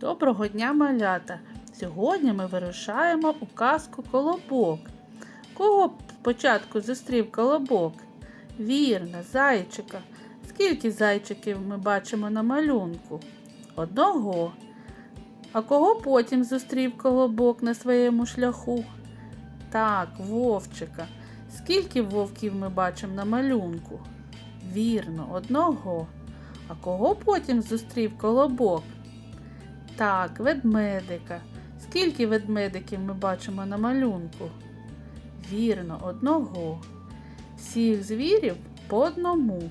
Доброго дня, малята! Сьогодні ми вирушаємо у казку Колобок. Кого спочатку зустрів колобок? Вірно, зайчика. Скільки зайчиків ми бачимо на малюнку? Одного. А кого потім зустрів колобок на своєму шляху? Так, вовчика. Скільки вовків ми бачимо на малюнку? Вірно, одного. А кого потім зустрів колобок? Так, ведмедика. Скільки ведмедиків ми бачимо на малюнку? Вірно, одного. Всіх звірів по одному.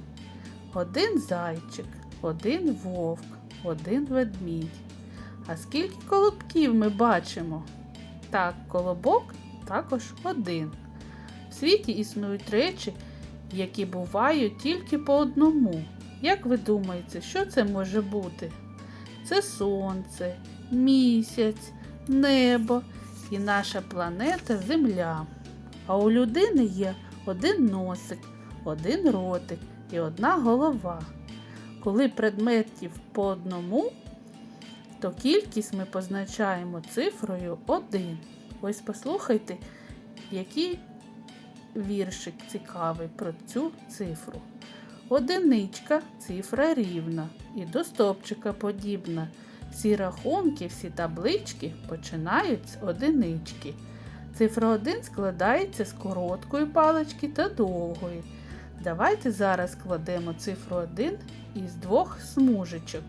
Один зайчик, один вовк, один ведмідь. А скільки колобків ми бачимо? Так, колобок також один. В світі існують речі, які бувають тільки по одному. Як ви думаєте, що це може бути? Це сонце, місяць, небо і наша планета Земля. А у людини є один носик, один ротик і одна голова. Коли предметів по одному, то кількість ми позначаємо цифрою 1. Ось послухайте, який віршик цікавий про цю цифру. Одиничка цифра рівна і до стопчика подібна. Всі рахунки, всі таблички починають з одинички. Цифра 1 складається з короткої палички та довгої. Давайте зараз складемо цифру 1 із двох смужечок.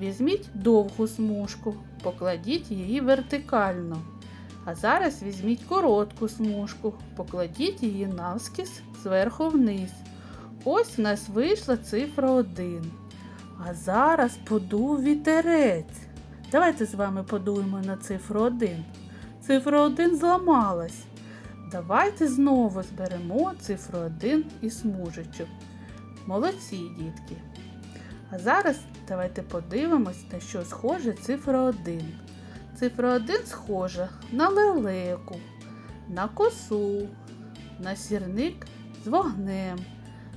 Візьміть довгу смужку, покладіть її вертикально. А зараз візьміть коротку смужку, покладіть її навскіз зверху вниз. Ось в нас вийшла цифра 1. А зараз подув вітерець. Давайте з вами подуємо на цифру 1. Цифра 1 зламалась. Давайте знову зберемо цифру 1 і смужечок. Молодці, дітки. А зараз давайте подивимось, на що схожа цифра 1. Цифра 1 схожа на лелеку, на косу, на сірник з вогнем,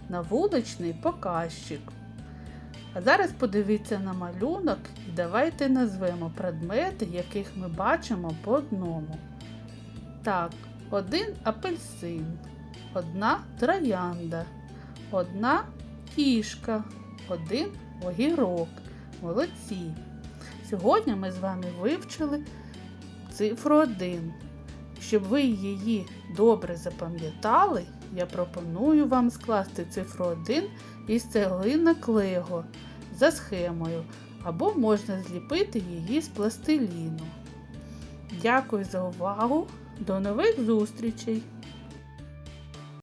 на вуличний показчик. А зараз подивіться на малюнок і давайте назвемо предмети, яких ми бачимо по одному. Так, один апельсин, одна троянда, одна кішка, один огірок. Молодці. Сьогодні ми з вами вивчили цифру 1. Щоб ви її добре запам'ятали, я пропоную вам скласти цифру 1 із цеглинок Лего за схемою, або можна зліпити її з пластиліну. Дякую за увагу! До нових зустрічей!